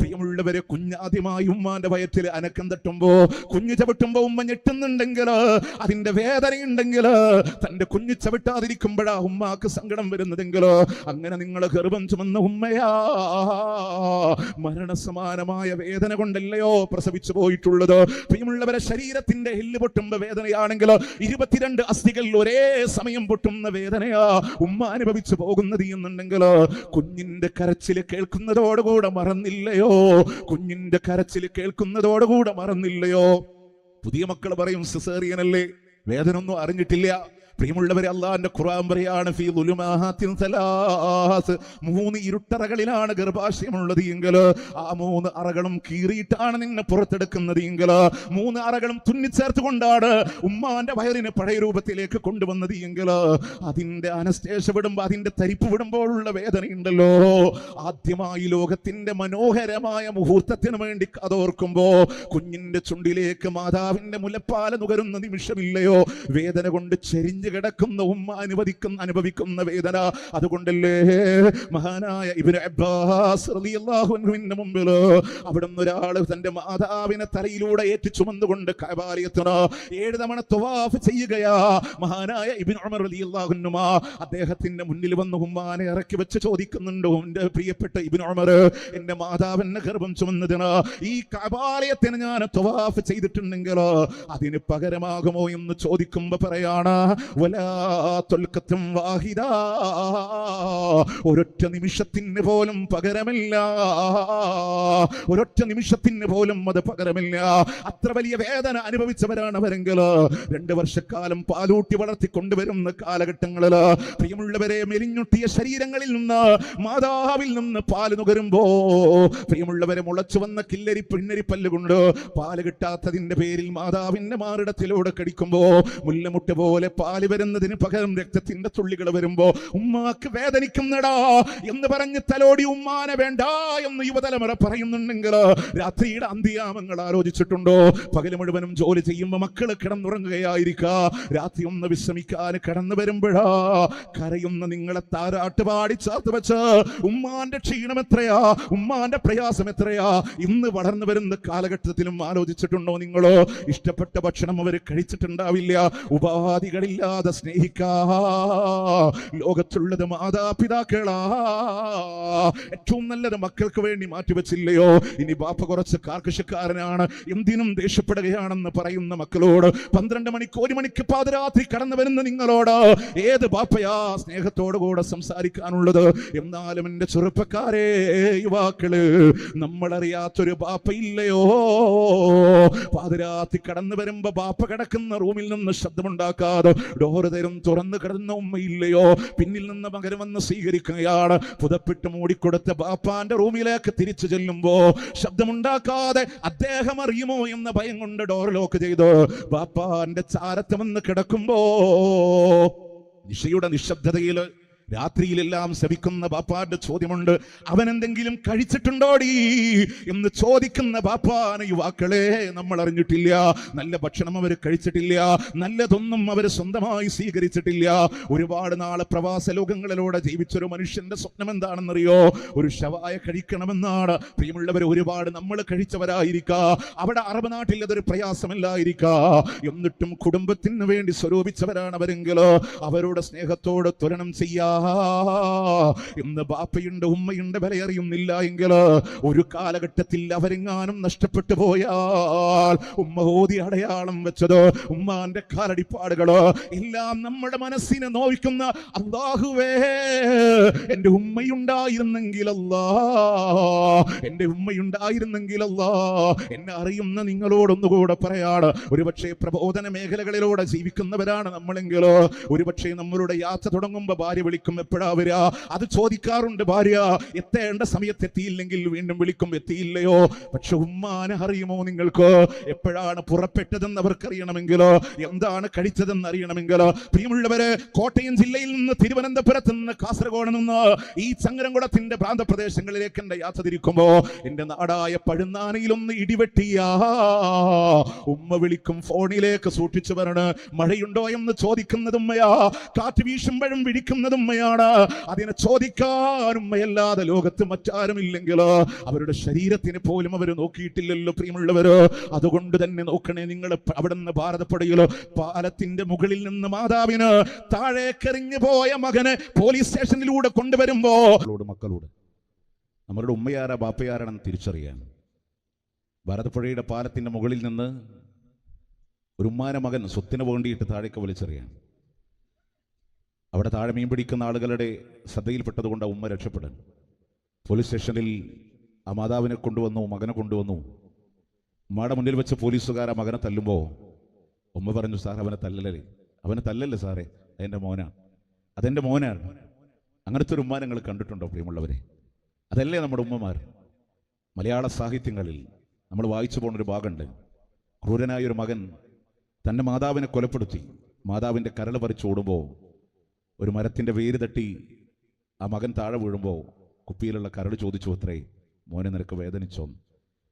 പ്രിയമുള്ളവരെ കുഞ്ഞാദ്യമായി ഉമ്മാന്റെ വയറ്റിൽ അനക്കം തട്ടുമ്പോ കുഞ്ഞു ചവിട്ടുമ്പോ ഉമ്മ ഞെട്ടുന്നുണ്ടെങ്കിൽ അതിന്റെ വേദനയുണ്ടെങ്കിൽ തന്റെ കുഞ്ഞു ചവിട്ടാതിരിക്കുമ്പോഴാ ഉമ്മാക്ക് സങ്കടം വരുന്നതെങ്കിൽ അങ്ങനെ നിങ്ങൾ ഗർഭം ചുമന്ന ഉമ്മയാ. മരണസമാനമായ വേദന കൊണ്ടല്ലയോ പ്രസവിച്ചു പോയിട്ടുള്ളത് പ്രിയമുള്ളവരെ ശരീരത്തിന്റെ എല്ല് പൊട്ടുമ്പോ വേദനയാണെങ്കിൽ ഇരുപത്തിരണ്ട് അസ്ഥികളിൽ ഒരേ സമയം പൊട്ടുന്ന വേദനയാ ഉമ്മ അനുഭവിച്ചു പോകുന്നത് എന്നുണ്ടെങ്കിൽ കുഞ്ഞിന്റെ കരച്ചിൽ കേൾക്കുന്നതോടുകൂടെ മറന്നില്ലയോ? കുഞ്ഞിന്റെ കരച്ചിൽ കേൾക്കുന്നതോടുകൂടെ മറന്നില്ലയോ? പുതിയ മക്കൾ പറയും സിസേറിയനല്ലേ? വേദന ഒന്നും അറിഞ്ഞിട്ടില്ല. പ്രിയമുള്ളവരെ അള്ളാന്റെ ഖുറാൻ പറയാണ് ഫീ സലാസ്. മൂന്ന് ഇരുട്ടറകളിലാണ് ഗർഭാശയമുള്ളത് എങ്കിൽ ആ മൂന്ന് അറകളും കീറിയിട്ടാണ് നിന്നെ പുറത്തെടുക്കുന്നത് എങ്കിൽ മൂന്ന് അറകളും തുന്നിച്ചേർത്തുകൊണ്ടാണ് ഉമ്മാന്റെ വയറിനെ പഴയ രൂപത്തിലേക്ക് കൊണ്ടുവന്നത് എങ്കിൽ അതിന്റെ അനസ്റ്റേഷ വിടുമ്പോ അതിന്റെ തരിപ്പ് വിടുമ്പോഴുള്ള വേദനയുണ്ടല്ലോ. ആദ്യമായി ലോകത്തിന്റെ മനോഹരമായ മുഹൂർത്തത്തിന് വേണ്ടി അതോർക്കുമ്പോ കുഞ്ഞിന്റെ ചുണ്ടിലേക്ക് മാതാവിന്റെ മുലപ്പാല നുകരുന്ന നിമിഷമില്ലയോ? വേദന കൊണ്ട് ചെരിഞ്ഞു കിടക്കുന്ന ഉമ്മ അനുവദിക്കുന്ന അനുഭവിക്കുന്ന വേദന. അതുകൊണ്ടല്ലേ മഹാനായ ഇബ്നു അബ്ബാസ് റളിയല്ലാഹു അൻഹുവിന്റെ മുമ്പിൽ ഒരാൾ തന്റെ മാതാവിനെ തലയിലൂടെ ഏറ്റു ചുമന്നുകൊണ്ട് ഏഴ് തവണ തുവാഫ് ചെയ്യുകയാ. മഹാനായ ഇബ്നു ഉമർ അദ്ദേഹത്തിന്റെ മുന്നിൽ വന്ന് ഉമ്മാനെ ഇറക്കി വെച്ച് ചോദിക്കുന്നുണ്ട് എന്റെ പ്രിയപ്പെട്ട ഇബ്നു ഉമർ എന്റെ മാതാവിന്റെ ഗർഭം ചുമന്നതിന് ഈ കബാലയത്തിന് ഞാൻ തുവാഫ് ചെയ്തിട്ടുണ്ടെങ്കിൽ അതിന് പകരമാകുമോ? എന്ന് ചോദിക്കുമ്പോ പറയാണ് വാഹിദ. ഒരൊറ്റ നിമിഷത്തിന് പോലും പകരമില്ല. ഒരൊറ്റ നിമിഷത്തിന് പോലും അത് പകരമില്ല. അത്ര വലിയ വേദന അനുഭവിച്ചവരാണ് അവരെങ്കിൽ. രണ്ട് വർഷക്കാലം പാലൂട്ടി വളർത്തി കൊണ്ടുവരുന്ന കാലഘട്ടങ്ങളിൽ പ്രിയമുള്ളവരെ മെലിഞ്ഞുട്ടിയ ശരീരങ്ങളിൽ നിന്ന് മാതാവിൽ നിന്ന് പാൽ നുകരുമ്പോ പ്രിയമുള്ളവരെ മുളച്ചു വന്ന കില്ലരി പിന്നരി പല്ലുകൊണ്ട് പാൽ കിട്ടാത്തതിന്റെ പേരിൽ മാതാവിന്റെ മാറിടത്തിലൂടെ കടിക്കുമ്പോ മുല്ലമുട്ട പോലെ പാൽ വരുന്നതിന് പകരം രക്തത്തിന്റെ തുള്ളികൾ വരുമ്പോ ഉമ്മാക്ക് വേദനിക്കുന്നടാ എന്ന് പറഞ്ഞ് തലോടി ഉമ്മാനെ വേണ്ട എന്ന് യുവതലമുറ പറയുന്നുണ്ടെങ്കിൽ രാത്രിയുടെ അന്ത്യാമങ്ങൾ ആലോചിച്ചിട്ടുണ്ടോ? പകൽ മുഴുവനും ജോലി ചെയ്യുമ്പോൾ മക്കൾ കിടന്നുറങ്ങുകയായിരിക്ക. രാത്രി ഒന്ന് വിശ്രമിക്കാൻ കടന്നു വരുമ്പോഴാ കരയുന്ന നിങ്ങളെ താരാട്ട് പാടി ചേർത്ത് വെച്ച് ഉമ്മാന്റെ ക്ഷീണം എത്രയാ? ഉമ്മാന്റെ പ്രയാസം എത്രയാ? ഇന്ന് വളർന്നു വരുന്ന കാലഘട്ടത്തിലും ആലോചിച്ചിട്ടുണ്ടോ നിങ്ങളോ? ഇഷ്ടപ്പെട്ട ഭക്ഷണം അവർ കഴിച്ചിട്ടുണ്ടാവില്ല ഉപാധികളില്ലാതെ സ്നേഹിക്കാ. ലോകത്തുള്ളത് മാതാപിതാക്കളാ. ഏറ്റവും നല്ലത് മക്കൾക്ക് വേണ്ടി മാറ്റിവെച്ചില്ലയോ? ഇനി ബാപ്പ കുറച്ച് കാർക്കശക്കാരനാണ് എന്തിനും ദേഷ്യപ്പെടുകയാണെന്ന് പറയുന്ന മക്കളോട് പന്ത്രണ്ട് മണിക്ക് ഒരു മണിക്ക് പാതിരാത്രി കടന്നു വരുന്ന നിങ്ങളോട് ഏത് ബാപ്പയാ സ്നേഹത്തോടു കൂടെ സംസാരിക്കാനുള്ളത്? എന്നാലും എന്റെ ചെറുപ്പക്കാരെ യുവാക്കൾ നമ്മളറിയാത്തൊരു ബാപ്പ ഇല്ലയോ? പാതിരാത്രി കടന്നു വരുമ്പോ ബാപ്പ കിടക്കുന്ന റൂമിൽ നിന്ന് ശബ്ദമുണ്ടാക്കാതെ ഡോറ് തരും തുറന്നു കിടന്ന ഉമ്മയില്ലയോ? പിന്നിൽ നിന്ന് മകരം വന്ന് സ്വീകരിക്കുകയാണ്. പുതപ്പിട്ട് മൂടിക്കൊടുത്ത ബാപ്പാന്റെ റൂമിലേക്ക് തിരിച്ചു ചെല്ലുമ്പോ ശബ്ദമുണ്ടാക്കാതെ അദ്ദേഹം അറിയുമോ എന്ന ഭയം കൊണ്ട് ഡോർ ലോക്ക് ചെയ്തു ബാപ്പാന്റെ ചാരത്ത് വന്ന് കിടക്കുമ്പോ നിശയുടെ നിശബ്ദതയിൽ രാത്രിയിലെല്ലാം ശവിക്കുന്ന ബാപ്പാന്റെ ചോദ്യമുണ്ട്. അവൻ എന്തെങ്കിലും കഴിച്ചിട്ടുണ്ടോടി? എന്ന് ചോദിക്കുന്ന ബാപ്പാന യുവാക്കളെ നമ്മൾ അറിഞ്ഞിട്ടില്ല. നല്ല ഭക്ഷണം അവർ കഴിച്ചിട്ടില്ല. നല്ലതൊന്നും അവർ സ്വന്തമായി സ്വീകരിച്ചിട്ടില്ല. ഒരുപാട് നാളെ പ്രവാസ ലോകങ്ങളിലൂടെ ജീവിച്ചൊരു മനുഷ്യന്റെ സ്വപ്നം എന്താണെന്നറിയോ? ഒരു ശവായ കഴിക്കണമെന്നാണ്. പ്രിയമുള്ളവർ ഒരുപാട് നമ്മൾ കഴിച്ചവരായിരിക്ക. അവിടെ അറബ് നാട്ടിൽ അതൊരു പ്രയാസമല്ലായിരിക്കാ. എന്നിട്ടും കുടുംബത്തിന് വേണ്ടി സ്വരൂപിച്ചവരാണ് അവരെങ്കിലോ. അവരുടെ സ്നേഹത്തോട് തുലനം ചെയ്യാ. ഇന്ന് ബാപ്പയുണ്ട് ഉമ്മയുണ്ട് വിലയറിയുന്നില്ല എങ്കിൽ ഒരു കാലഘട്ടത്തിൽ അവരെങ്ങാനും നഷ്ടപ്പെട്ടു പോയാൽ ഉമ്മ ഓതി അടയാളം വെച്ചത്? ഉമ്മാന്റെ കാലടിപ്പാടുകൾ എല്ലാം നമ്മുടെ മനസ്സിനെ നോവിക്കുന്ന അള്ളാഹുവേ എന്റെ ഉമ്മയുണ്ടായിരുന്നെങ്കിൽ അല്ലാ എന്റെ ഉമ്മയുണ്ടായിരുന്നെങ്കിൽ അല്ലാ. എന്നെ അറിയുന്ന നിങ്ങളോടൊന്നുകൂടെ പറയാണ് ഒരുപക്ഷെ പ്രബോധന മേഖലകളിലൂടെ ജീവിക്കുന്നവരാണ് നമ്മളെങ്കിലോ ഒരുപക്ഷെ നമ്മളുടെ യാത്ര തുടങ്ങുമ്പോൾ ഭാര്യ വിളിക്കും എപ്പോഴാ വരിക അത് ചോദിക്കാറുണ്ട് ഭാര്യ. എത്തേണ്ട സമയത്ത് എത്തിയില്ലെങ്കിൽ വീണ്ടും വിളിക്കും. എത്തിയില്ലയോ? പക്ഷെ ഉമ്മാനെ അറിയുമോ നിങ്ങൾക്ക്? എപ്പോഴാണ് പുറപ്പെട്ടതെന്ന് അവർക്കറിയണമെങ്കിലോ? എന്താണ് കഴിച്ചതെന്ന് അറിയണമെങ്കിലോ? പ്രിയമുള്ളവരെ കോട്ടയം ജില്ലയിൽ നിന്ന് തിരുവനന്തപുരത്ത് നിന്ന് കാസർഗോഡ് നിന്ന് ഈ ചങ്ങരംകുളത്തിന്റെ പ്രാന്തപ്രദേശങ്ങളിലേക്ക് എന്റെ യാത്ര തിരിക്കുമ്പോ എന്റെ നാടായ പഴുന്നാനയിലൊന്ന് ഇടിവെട്ടിയാ. ഉമ്മ വിളിക്കും ഫോണിലേക്ക് സൂക്ഷിച്ചു വരണ് മഴയുണ്ടോ എന്ന് ചോദിക്കുന്നതുമ്മയാ കാറ്റ് വീശുമ്പോഴും വിളിക്കുന്നത് ഉമ്മയാണ് അതിനെ ചോദിക്കാൻ ഉമ്മയല്ലാതെ ലോകത്ത് മറ്റാരുമില്ലെങ്കിൽ അവരുടെ ശരീരത്തിന് പോലും അവർ നോക്കിയിട്ടില്ലല്ലോ പ്രിയമുള്ളവര്. അതുകൊണ്ട് തന്നെ നോക്കണേ നിങ്ങൾ അവിടെ നിന്ന് ഭാരതപ്പടയിലോ പാലത്തിന്റെ മുകളിൽ നിന്ന് മാതാവിന് താഴേക്കെറിഞ്ഞു പോയ മകനെ പോലീസ് സ്റ്റേഷനിലൂടെ കൊണ്ടുവരുമ്പോ മക്കളോട് നമ്മളുടെ ഉമ്മയാരാ ബാപ്പയാരാണെന്ന് തിരിച്ചറിയാൻ. ഭാരതപ്പുഴയുടെ പാലത്തിന്റെ മുകളിൽ നിന്ന് ഒരു ഉമ്മാന മകൻ സ്വത്തിന് വേണ്ടിയിട്ട് താഴേക്ക് വലിച്ചെറിയാൻ. അവിടെ താഴെ മീൻ പിടിക്കുന്ന ആളുകളുടെ ശ്രദ്ധയിൽപ്പെട്ടതുകൊണ്ട് കൊണ്ട് ഉമ്മ രക്ഷപ്പെടാൻ. പോലീസ് സ്റ്റേഷനിൽ ആ മാതാവിനെ കൊണ്ടുവന്നു മകനെ കൊണ്ടുവന്നു. ഉമ്മയുടെ മുന്നിൽ വെച്ച് പോലീസുകാർ ആ മകനെ തല്ലുമ്പോൾ ഉമ്മ പറഞ്ഞു സാർ അവനെ തല്ലല്ലേ അവനെ തല്ലല്ലേ സാറേ? അതെന്റെ മോനാണ് അതെന്റെ മോനാണ് അങ്ങനത്തെ ഒരു ഉമ്മ നിങ്ങൾ കണ്ടിട്ടുണ്ടോ പ്രിയമുള്ളവരെ? അതല്ലേ നമ്മുടെ ഉമ്മമാർ. മലയാള സാഹിത്യങ്ങളിൽ നമ്മൾ വായിച്ചു പോകുന്നൊരു ഭാഗമുണ്ട്. ക്രൂരനായ ഒരു മകൻ തന്റെ മാതാവിനെ കൊലപ്പെടുത്തി മാതാവിന്റെ കരൾ പറിച്ചോടുമ്പോൾ ഒരു മരത്തിന്റെ വേര് തട്ടി ആ മകൻ താഴെ വീഴുമ്പോൾ കുപ്പിയിലുള്ള കരൾ ചോദിച്ചു അത്രേ മോനെ നിനക്ക് വേദനിച്ചോ?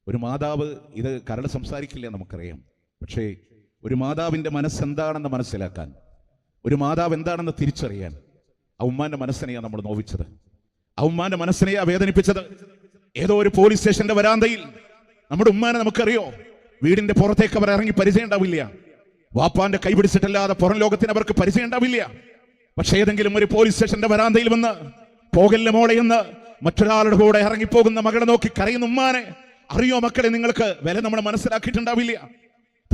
ഒരു മാതാവ് ഇത് കരൾ സംസാരിക്കില്ല നമുക്കറിയാം. പക്ഷേ ഒരു മാതാവിന്റെ മനസ്സെന്താണെന്ന് മനസ്സിലാക്കാൻ ഒരു മാതാവ് എന്താണെന്ന് തിരിച്ചറിയാൻ ആ ഉമ്മാന്റെ മനസ്സിനെയാണ് നമ്മൾ നോവിച്ചത്. ആ ഉമ്മാന്റെ മനസ്സിനെയാ വേദനിപ്പിച്ചത്. ഏതോ ഒരു പോലീസ് സ്റ്റേഷന്റെ വരാന്തയിൽ നമ്മുടെ ഉമ്മാനെ നമുക്കറിയോ? വീടിന്റെ പുറത്തേക്ക് അവർ ഇറങ്ങി പരിചയം ഉണ്ടാവില്ല. വാപ്പാന്റെ കൈപിടിച്ചിട്ടല്ലാതെ പുറം ലോകത്തിന് അവർക്ക് പരിചയം ഉണ്ടാവില്ല. പക്ഷേ ഏതെങ്കിലും ഒരു പോലീസ് സ്റ്റേഷന്റെ വരാന്തയിൽ വന്ന് പോകല്ല മോളെ എന്ന് മറ്റൊരാളുടെ കൂടെ ഇറങ്ങിപ്പോകുന്ന മകളെ നോക്കി കരയുന്ന ഉമ്മാനെ അറിയോ മക്കളെ നിങ്ങൾക്ക്? വില നമ്മൾ മനസ്സിലാക്കിയിട്ടുണ്ടാവില്ല.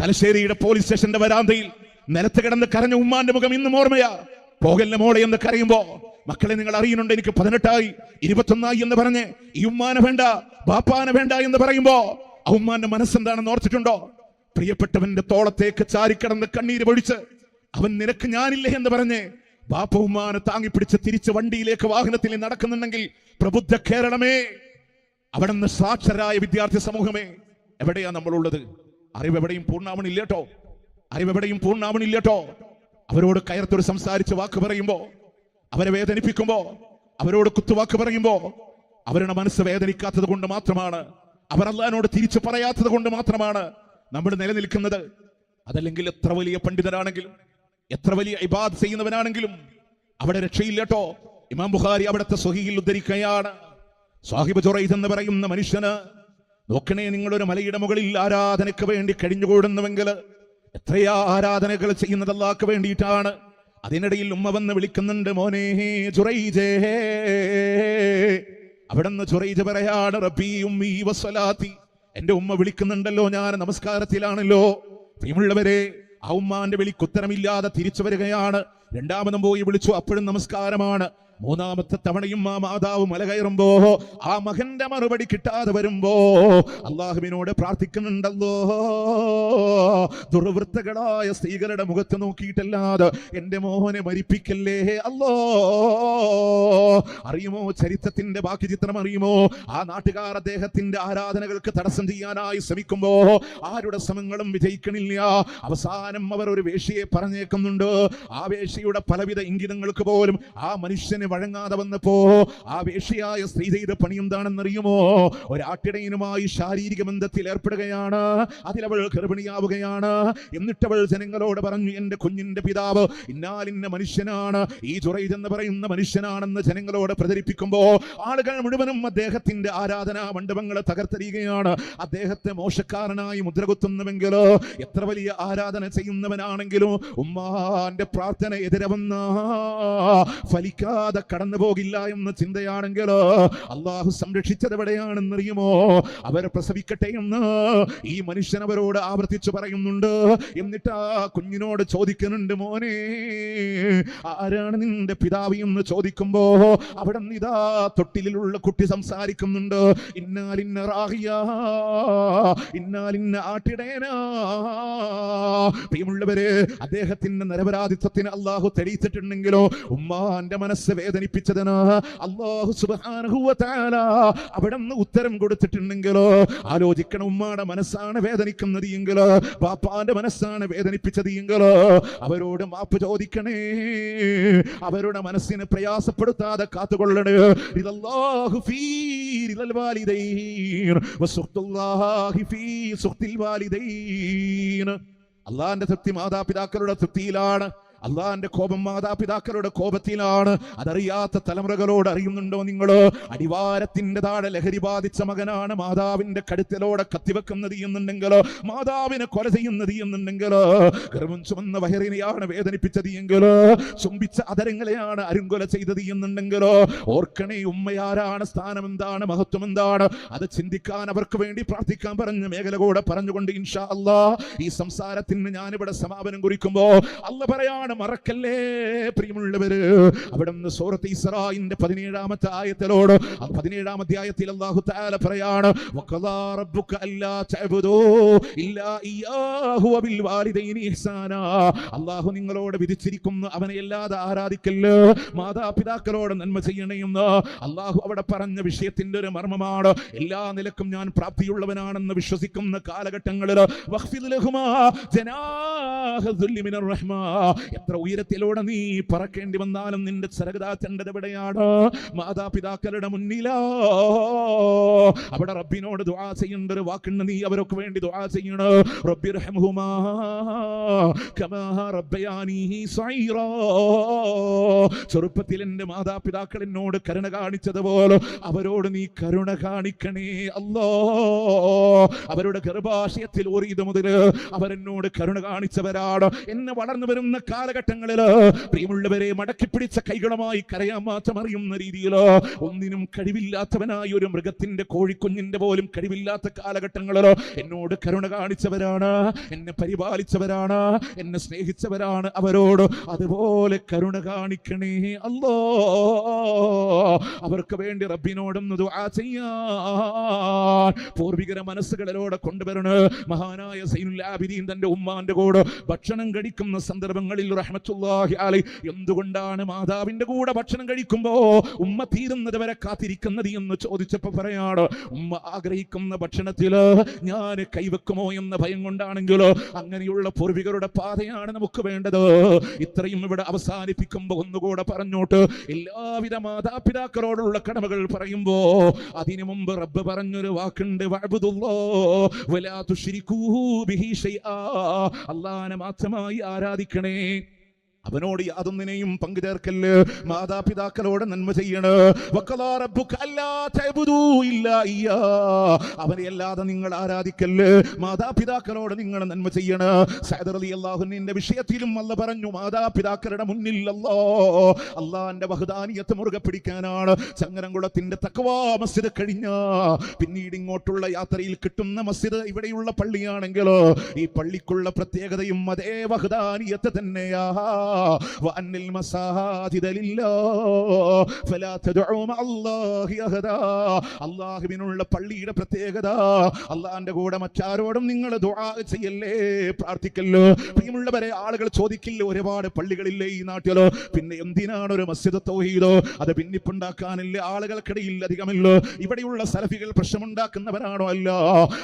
തലശ്ശേരിയുടെ പോലീസ് സ്റ്റേഷന്റെ വരാന്തയിൽ നിലത്ത് കിടന്ന് കരഞ്ഞ ഉമ്മാന്റെ മുഖം ഇന്നും ഓർമ്മയാ. പോകല്ല മോളെ എന്ന് കരയുമ്പോ മക്കളെ നിങ്ങൾ അറിയുന്നുണ്ട് എനിക്ക് പതിനെട്ടായി ഇരുപത്തൊന്നായി എന്ന് പറഞ്ഞ് ഈ ഉമ്മാനെ വേണ്ട ബാപ്പാനെ വേണ്ട എന്ന് പറയുമ്പോ ആ ഉമ്മാന്റെ മനസ്സെന്താണെന്ന് ഓർത്തിട്ടുണ്ടോ? പ്രിയപ്പെട്ടവന്റെ തോളത്തേക്ക് ചാരിക്കടന്ന് കണ്ണീര് പൊഴിച്ച് അവൻ നിനക്ക് ഞാനില്ലേ എന്ന് പറഞ്ഞ് ബാപ്പ താങ്ങിപ്പിടിച്ച് താങ്ങി പിടിച്ച് തിരിച്ച് വണ്ടിയിലേക്ക് വാഹനത്തിൽ നടക്കുന്നുണ്ടെങ്കിൽ പ്രബുദ്ധ കേരളമേ അവിടെ നിന്ന് സാക്ഷരായ വിദ്യാർത്ഥി സമൂഹമേ എവിടെയാ നമ്മളുള്ളത്? അറിവ് എവിടെയും പൂർണാവണില്ലേട്ടോ അറിവ് എവിടെയും പൂർണാവണില്ലേട്ടോ അവരോട് കയർത്തൊരു സംസാരിച്ച് വാക്ക് പറയുമ്പോ അവരെ വേദനിപ്പിക്കുമ്പോ അവരോട് കുത്തുവാക്ക് പറയുമ്പോ അവരുടെ മനസ്സ് വേദനിക്കാത്തത് കൊണ്ട് മാത്രമാണ് അവർ തിരിച്ചു പറയാത്തത് കൊണ്ട് മാത്രമാണ് നമ്മൾ നിലനിൽക്കുന്നത്. അതല്ലെങ്കിൽ എത്ര വലിയ പണ്ഡിതരാണെങ്കിലും എത്ര വലിയ ഇബാദ് ചെയ്യുന്നവനാണെങ്കിലും അവിടെ രക്ഷയില്ലട്ടോ ഇമാം ബുഖാരി അവിടുത്തെ സ്വഹിയിൽ ഉദ്ധരിക്കുകയാണ്. സാഹിബ് ജുറൈദ് എന്ന് പറയുന്ന മനുഷ്യന് നോക്കണേ നിങ്ങളൊരു മലയുടെ മുകളിൽ ആരാധനയ്ക്ക് വേണ്ടി കഴിഞ്ഞുകൂടുന്നുവെങ്കിൽ എത്രയാ ആരാധനകൾ ചെയ്യുന്നത് അല്ലാഹ്ക്ക് വേണ്ടിയിട്ടാണ്. അതിനിടയിൽ ഉമ്മ വന്ന് വിളിക്കുന്നുണ്ട് മോനേ ജുറൈജേ അവിടുന്ന് ചുറൈജ് പറയാണ് ഉമ്മി വസ്വലാത്തി എന്റെ ഉമ്മ വിളിക്കുന്നുണ്ടല്ലോ ഞാൻ നമസ്കാരത്തിലാണല്ലോ. പ്രിയമുള്ളവരെ ആ ഉമ്മാന്റെ വിളിക്ക് തിരിച്ചു വരികയാണ്. രണ്ടാമതും പോയി വിളിച്ചു അപ്പോഴും നമസ്കാരമാണ്. മൂന്നാമത്തെ തവണയും ആ മാതാവ് മല കയറുമ്പോ ആ മകന്റെ മറുപടി കിട്ടാതെ വരുമ്പോ അള്ളാഹുവിനോട് പ്രാർത്ഥിക്കുന്നുണ്ടല്ലോ. ദുർവൃത്തകളായ സ്ത്രീകളുടെ മുഖത്ത് നോക്കിയിട്ടല്ലാതെ എന്റെ മോഹനെ മരിപ്പിക്കല്ലേ അല്ലോ. അറിയുമോ ചരിത്രത്തിന്റെ ബാക്കി ചിത്രം അറിയുമോ? ആ നാട്ടുകാർ അദ്ദേഹത്തിന്റെ ആരാധനകൾക്ക് തടസ്സം ചെയ്യാനായി ശ്രമിക്കുമ്പോ ആരുടെ ശ്രമങ്ങളും വിജയിക്കണില്ല. അവസാനം അവർ ഒരു വേഷിയെ പറഞ്ഞേക്കുന്നുണ്ട്. ആ വേഷിയുടെ പലവിധ ഇംഗിതങ്ങൾക്ക് പോലും ആ മനുഷ്യന് വഴങ്ങാതെ വന്നപ്പോ ആ വേഷിയായ സ്ത്രീ ചെയ്ത പണി എന്താണെന്നറിയുമോ? ഒരാട്ടിടയനുമായി ശാരീരിക ബന്ധത്തിൽ ഏർപ്പെടുകയാണ്. അതിലവൾ ഗർഭിണിയാവുകയാണ്. എന്നിട്ടവൾ ജനങ്ങളോട് പറഞ്ഞു എന്റെ കുഞ്ഞിന്റെ പിതാവ് ഇന്നാലിന്ന മനുഷ്യനാണ്. ഈ ജുറൈദ് എന്ന് പറയുന്ന മനുഷ്യനാണെന്ന് ജനങ്ങളോട് പ്രചരിപ്പിക്കുമ്പോ ആളുകൾ മുഴുവനും അദ്ദേഹത്തിന്റെ ആരാധനാ മണ്ഡപങ്ങളെ തകർത്തെറിയുകയാണ്. അദ്ദേഹത്തെ മോശക്കാരനായി മുദ്രകുത്തുന്നുവെങ്കിലോ എത്ര വലിയ ആരാധന ചെയ്യുന്നവനാണെങ്കിലും ഉമ്മാന്റെ പ്രാർത്ഥന എതിരെ വന്ന കടന്നു പോകില്ല എന്ന ചിന്തയാണെങ്കിൽ അള്ളാഹു സംരക്ഷിച്ചത് എവിടെയാണെന്നറിയുമോ അവരെ പ്രസവിക്കട്ടെ എന്ന് ഈ മനുഷ്യൻ അവരോട് ആവർത്തിച്ചു പറയുന്നുണ്ട്. എന്നിട്ട് ആ കുഞ്ഞിനോട് ചോദിക്കുന്നുണ്ട് മോനെ ആരാണ് നിന്റെ പിതാവ് എന്ന് ചോദിക്കുമ്പോ അവിടെ നിതാ തൊട്ടിലുള്ള കുട്ടി സംസാരിക്കുന്നുണ്ട്. ഇന്നാലിന്ന റാഹിയ ഇന്നാലിന്ന ആട്ടിടേന അദ്ദേഹത്തിന്റെ നിരപരാധിത്വത്തിന് അള്ളാഹു തെളിയിച്ചിട്ടുണ്ടെങ്കിലോ ഉമ്മാന്റെ മനസ്സ് വേദനിപ്പിച്ചതിന് അള്ളാഹു തആല അവിടെ നിന്ന് ഉത്തരം കൊടുത്തിട്ടുണ്ടെങ്കിലോ? ആലോചിക്കണം ഉമ്മാടെ മനസ്സാണ് വേദനിക്കുന്നത് എങ്കിലോ? ബാപ്പാന്റെ മനസ്സാണ് വേദനിപ്പിച്ചത് എങ്കിലോ? അവരോട് മാപ്പ് ചോദിക്കണേ. അവരുടെ മനസ്സിനെ പ്രയാസപ്പെടുത്താതെ കാത്തുകൊള്ളണേ. ഇതല്ലാഹു അള്ളാന്റെ തൃപ്തി മാതാപിതാക്കളുടെ തൃപ്തിയിലാണ്. അള്ളാന്റെ കോപം മാതാപിതാക്കളുടെ കോപത്തിലാണ്. അതറിയാത്ത തലമുറകളോട് അറിയുന്നുണ്ടോ നിങ്ങൾ അടിവാരത്തിന്റെ താഴെ ലഹരി ബാധിച്ച മകനാണ് മാതാവിന്റെ കടുത്തലോടെ കത്തിവെക്കുന്നത് എന്നുണ്ടെങ്കിലോ മാതാവിനെ കൊല ചെയ്യുന്നത് എന്നുണ്ടെങ്കിലോ ഗർഭം ചുമന്ന വയറിനെയാണ് വേദനിപ്പിച്ചത് എങ്കിലോ ചുംബിച്ച അതരങ്ങളെയാണ് അരുങ്കൊല ചെയ്തത് എന്നുണ്ടെങ്കിലോ ഓർക്കണേ ഉമ്മയാരാണ് സ്ഥാനം എന്താണ് മഹത്വം എന്താണ് അത് ചിന്തിക്കാൻ അവർക്ക് വേണ്ടി പ്രാർത്ഥിക്കാൻ പറഞ്ഞ മേഖല കൂടെ പറഞ്ഞുകൊണ്ട് ഇൻഷാ അല്ലാ ഈ സംസാരത്തിന് ഞാനിവിടെ സമാപനം കുറിക്കുമ്പോ അല്ല പറയാണ് പറയാണ് മറക്കല്ലേ? പ്രിയമുള്ളവര് അവിടെ നിന്ന് സൂറത്ത് ഇസ്രായിന്റെ പതിനേഴാമത്തെ ആയത്തിലോട് പതിനേഴാം അധ്യായത്തിൽ അള്ളാഹു താല പറയാണ് അള്ളാഹു നിങ്ങളോട് വിധിച്ചിരിക്കുന്നു അവനെ അല്ലാതെ ആരാധിക്കല്ല്? മാതാപിതാക്കളോട് നന്മ ചെയ്യണമെന്ന് അള്ളാഹു അവിടെ പറഞ്ഞ വിഷയത്തിന്റെ ഒരു മർമ്മമാണ് എല്ലാ നിലക്കും ഞാൻ പ്രാപ്തിയുള്ളവനാണെന്ന് വിശ്വസിക്കുന്ന കാലഘട്ടങ്ങളിൽ എത്ര ഉയരത്തിലൂടെ നീ പറക്കേണ്ടി വന്നാലും നിന്റെ ചെറുകതാത്തേണ്ടത് എവിടെയാണ്? മാതാപിതാക്കളുടെ മുന്നിലോ. അവിടെ റബ്ബിനോട് ദ്വാ ചെയ്യേണ്ട ഒരു വാക്കുണ്ട് നീ അവരൊക്കെ വേണ്ടി ദ്വാ ചെയ്യണ. റബ്ബി ചെറുപ്പത്തിൽ എന്റെ മാതാപിതാക്കൾ എന്നോട് കരുണ കാണിച്ചതുപോലെ അവരോട് നീ കരുണ കാണിക്കണേ അല്ലോ. അവരുടെ ഗർഭാശയത്തിൽ ഓറിയത് മുതൽ അവരെന്നോട് കരുണ കാണിച്ചവരാണ്. എന്നെ വളർന്നു വരുന്ന കാലഘട്ടങ്ങളിൽ പ്രിയമുള്ളവരെ മടക്കി പിടിച്ച കൈകളുമായി കരയാൻ മാത്രം അറിയുന്ന രീതിയിലോ ഒന്നിനും കഴിവില്ലാത്തവനായ ഒരു മൃഗത്തിന്റെ കോഴിക്കുഞ്ഞിന്റെ പോലും കഴിവില്ലാത്ത കാലഘട്ടങ്ങളിലോ എന്നോട് കരുണ കാണിച്ചവരാണ് എന്നെ പരിപാലിച്ചവരാണ് എന്നെ സ്നേഹിച്ചവരാണ് അവരോട് അതുപോലെ കരുണ കാണിക്കണേ അല്ലോ. അവർക്ക് വേണ്ടി റബ്ബിനോടൊന്ന് ദുആ പൂർവികര മനസ്സുകളിലൂടെ കൊണ്ടുവരണ. മഹാനായ സൈനുൽ ആബിദീൻ തന്റെ ഉമ്മാന്റെ കൂടെ ഭക്ഷണം കഴിക്കുന്ന സന്ദർഭങ്ങളിൽ റഹ്മത്തുള്ളാഹി അലൈ. എന്തുകൊണ്ടാണ് മാതാവിന്റെ കൂടെ ഭക്ഷണം കഴിക്കുമ്പോ ഉമ്മ തീരുന്നത് വരെ കാത്തിരിക്കുന്നത് എന്ന് ചോദിച്ചപ്പോ പറയാണ് ഉമ്മ ആഗ്രഹിക്കുന്ന ഭക്ഷണത്തിൽ ഞാൻ കൈവെക്കുമോ എന്ന ഭയം കൊണ്ടാണെങ്കിലോ അങ്ങനെയുള്ള പൂർവികരുടെ പാതയാണ് നമുക്ക് വേണ്ടത്. ഇത്രയും ഇവിടെ അവസാനിപ്പിക്കുമ്പോ ഒന്നുകൂടെ പറഞ്ഞോട്ട് എല്ലാവിധ മാതാപിതാക്കളോടുള്ള കടമകൾ പറയുമ്പോ അതിനു മുമ്പ് റബ്ബ് പറഞ്ഞൊരു വാക്കുണ്ട് അള്ളാനെ മാത്രമായി ആരാധിക്കണേ. അവനോട് യാതൊന്നിനെയും പങ്കു ചേർക്കല്ല് മാതാപിതാക്കളോട് നന്മ ചെയ്യണ്. അവനെ അല്ലാതെ നിങ്ങൾ ആരാധിക്കല്ല് മാതാപിതാക്കളോട് നിങ്ങൾ നന്മ ചെയ്യണ്. സഅദ് അള്ളാഹുനിന്റെ വിഷയത്തിലും അല്ല പറഞ്ഞു മാതാപിതാക്കളുടെ മുന്നിൽ അല്ലോ അള്ളാന്റെ ബഹുദാനിയത്ത് മുറുകെ പിടിക്കാനാണ്. ചങ്ങരംകുളത്തിന്റെ തക്കവാ മസ്ജിദ് കഴിഞ്ഞ. പിന്നീട് ഇങ്ങോട്ടുള്ള യാത്രയിൽ കിട്ടുന്ന മസ്ജിദ് ഇവിടെയുള്ള പള്ളിയാണെങ്കിലോ ഈ പള്ളിക്കുള്ള പ്രത്യേകതയും അതേ വഹദാനിയത്ത് തന്നെയാ. وأن المساجد لله فلا تدعوا مع الله أحدا അള്ളാഹുവിനുള്ള പള്ളിയുടെ പ്രത്യേകത അള്ളാഹിന്റെ കൂടെ മറ്റാരോടും നിങ്ങൾ ദുആ ചെയ്യല്ലേ പ്രാർത്ഥിക്കല്ലോ പ്രിയമുള്ളവരെ ആളുകൾ ചോദിക്കില്ല ഒരുപാട് പള്ളികളില്ലേ ഈ നാട്ടിലോ പിന്നെ എന്തിനാണ് ഒരു മസ്ജിദ് തൗഹീദോ അത് ഭിന്നിപ്പുണ്ടാക്കാനില്ല ആളുകൾക്കിടയിൽ അധികമല്ലോ ഇവിടെയുള്ള സലഫികൾ പ്രശ്നമുണ്ടാക്കുന്നവരാണോ അല്ല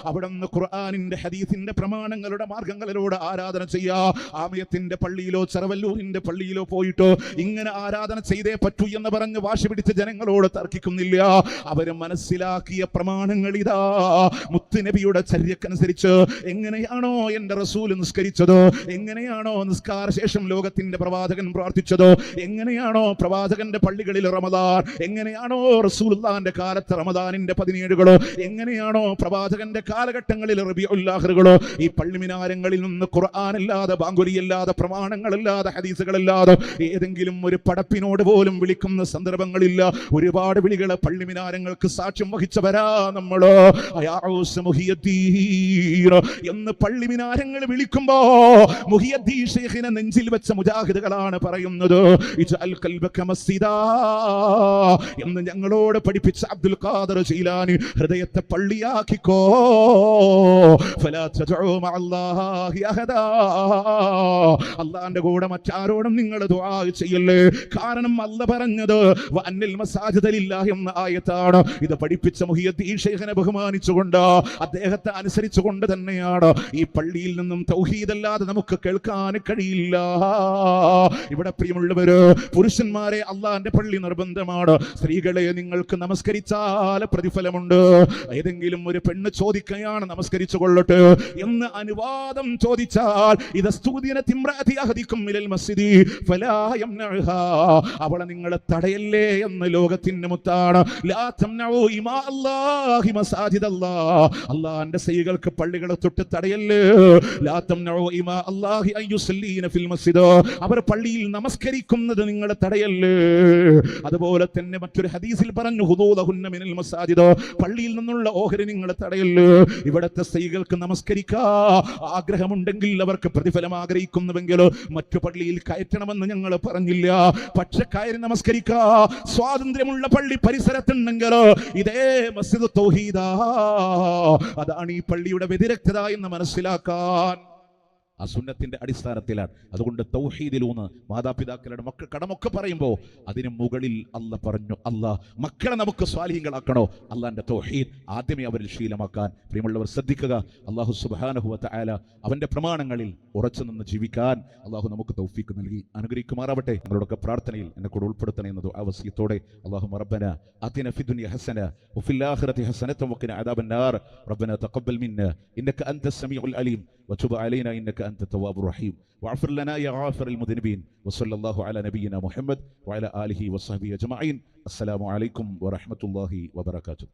അവിടെ നിന്ന് ഖുർആാനിന്റെ ഹദീസിന്റെ പ്രമാണങ്ങളുടെ മാർഗങ്ങളിലൂടെ ആരാധന ചെയ്യാ ആമയത്തിന്റെ പള്ളിയിലോ ചെറവല്ലൂരിന്റെ പള്ളിയിലോ പോയിട്ടോ ഇങ്ങനെ ആരാധന ചെയ്തേ പറ്റൂ എന്ന് പറഞ്ഞ് വാശി പിടിച്ച ജനങ്ങളോട് തർക്കിക്കുന്നില്ല. അവർ മനസ്സിലാക്കിയ പ്രമാണങ്ങൾ ഇതാ. മുത്തുനബിയുടെ ചര്യക്കനുസരിച്ച് എങ്ങനെയാണോ എന്റെ റസൂൽ നിസ്കരിച്ചത് എങ്ങനെയാണോ നിസ്കാര ശേഷം ലോകത്തിന്റെ പ്രവാചകൻ പ്രാർത്ഥിച്ചതോ എങ്ങനെയാണോ പ്രവാചകന്റെ പള്ളികളിൽ റമദാൻ എങ്ങനെയാണോ റസൂലുള്ളാന്റെ കാലത്ത് റമദാനിന്റെ പതിനേഴുകളോ എങ്ങനെയാണോ പ്രവാചകന്റെ കാലഘട്ടങ്ങളിൽ റബിയുല്ലാഹറുകളോ ഈ പള്ളിമിനാരങ്ങളിൽ നിന്ന് ഖുർആാനല്ലാതെ ബാങ്കുലിയല്ലാതെ പ്രമാണങ്ങളല്ലാതെ ഹദീസുകളല്ലാതെ ഏതെങ്കിലും ഒരു പടപ്പിനോട് പോലും വിളിക്കുന്ന സന്ദർഭങ്ങളില്ല. ഒരുപാട് വിളികളെ പള്ളിമിനാരങ്ങൾക്ക് സാക്ഷ്യം വഹിച്ചവരാ നമ്മൾ. എന്ന് പള്ളി എന്ന് പള്ളിമിനാരങ്ങൾ വിളിക്കുമ്പോ മുഹിയദ്ദീഷേഖിനെ നെഞ്ചിൽ വെച്ച മുജാഹിദുകളാണ് പറയുന്നത്. എന്ന് ഞങ്ങളോട് പഠിപ്പിച്ച അബ്ദുൽ ഖാദർ ജീലാനി ഹൃദയത്തെ പള്ളിയാക്കിക്കോ. അള്ളാന്റെ കൂടെ മറ്റാരോടും നിങ്ങൾ ചെയ്യല്ലേ? കാരണം അല്ല പറഞ്ഞത് അന്നിൽ മസാജിതലില്ല എന്ന ആയത്താണ്. ഇത് പഠിപ്പിച്ച മുഹിയദ്ദീൻ ബഹുമാനിച്ചുകൊണ്ട് അദ്ദേഹത്തെ അനുസരിച്ചുകൊണ്ട് തന്നെയാണ്. ഈ പള്ളിയിൽ നിന്നും തൗഹീദല്ലാതെ നമുക്ക് കേൾക്കാൻ കഴിയില്ല. ഇവിടെ പ്രിയമുള്ളവര് പുരുഷന്മാരെ അള്ളാന്റെ പള്ളി നിർബന്ധമാണ്. സ്ത്രീകളെ നിങ്ങൾക്ക് നമസ്കരിച്ചാൽ പ്രതിഫലമുണ്ട്. ഏതെങ്കിലും ഒരു പെണ്ണ് ചോദിക്കുകയാണ് നമസ്കരിച്ചു കൊള്ളട്ടെ എന്ന് അനുവാദം ചോദിച്ചാൽ ഇത് സ്തുതിനെ തിമ്രാധിയാഹതിക്കും അവളെ നിങ്ങൾ തടയല്ലേ എന്ന് ലോകത്തിന് മുത്താണ്. അള്ളാന്റെ സ്ത്രീകൾക്ക് പള്ളികളെ തൊട്ട് തടയല്ലേ. അവർ പള്ളിയിൽ നമസ്കരിക്കുന്നത് നിങ്ങൾ തടയല്ലേ. അതുപോലെ തന്നെ മറ്റൊരു ഹദീസിൽ പറഞ്ഞു മിനൽ പള്ളിയിൽ നിന്നുള്ള ഓഹരി നിങ്ങൾ തടയല്ലേ. ഇവിടത്തെ സ്ത്രീകൾക്ക് നമസ്കരിക്കാ. ആഗ്രഹമുണ്ടെങ്കിൽ അവർക്ക് പ്രതിഫലം ആഗ്രഹിക്കുന്നുവെങ്കിൽ മറ്റു പള്ളിയിൽ പള്ളിയിൽ കയറ്റണമെന്ന് ഞങ്ങൾ പറഞ്ഞില്ല. പക്ഷെ കയറി നമസ്കരിക്കാ. സ്വാതന്ത്ര്യമുള്ള പള്ളി പരിസരത്തുണ്ടെങ്കിൽ ഇതേ മസ്ജിദ് തൗഹീദാ. അതാണ് ഈ പള്ളിയുടെ വ്യതിരക്തത എന്ന് മനസ്സിലാക്കാൻ ആ സുന്നത്തിന്റെ അടിസ്ഥാനത്തിലാണ് അതുകൊണ്ട് തൗഹീദിലൂന്ന് മാതാപിതാക്കളുടെ മക്കൾ കടമൊക്കെ പറയുമ്പോൾ അതിന് മുകളിൽ അല്ല പറഞ്ഞു അല്ല മക്കളെ നമുക്ക് സ്വാലിഹ്യങ്ങളാക്കണോ അള്ളാന്റെ തൗഹീദ് ആദ്യമേ അവരിൽ ശീലമാക്കാൻ പ്രിയമുള്ളവർ ശ്രദ്ധിക്കുക അള്ളാഹു സുബാനഹുവത്ത ആല അവന്റെ പ്രമാണങ്ങളിൽ ഉറച്ചു നിന്ന് ജീവിക്കാൻ അള്ളാഹു നമുക്ക് തൗഫീക്ക് നൽകി അനുഗ്രഹിക്കുമാറാവട്ടെ നിങ്ങളോടൊക്കെ പ്രാർത്ഥനയിൽ എന്നെ കൂടെ ഉൾപ്പെടുത്തണേ എന്നത് ആവസ്യത്തോടെ അള്ളാഹു റബ്ബന ആതിന في الدنيا حسنة وفي الآخرة حسنة وقنا عذاب النار ربنا تقبل منا إنك أنت السميع العليم وتب علينا إنك أنت التواب الرحيم واغفر لنا يا غافر المذنبين وصلى الله على نبينا محمد وعلى آله وصحبه أجمعين السلام عليكم ورحمة الله وبركاته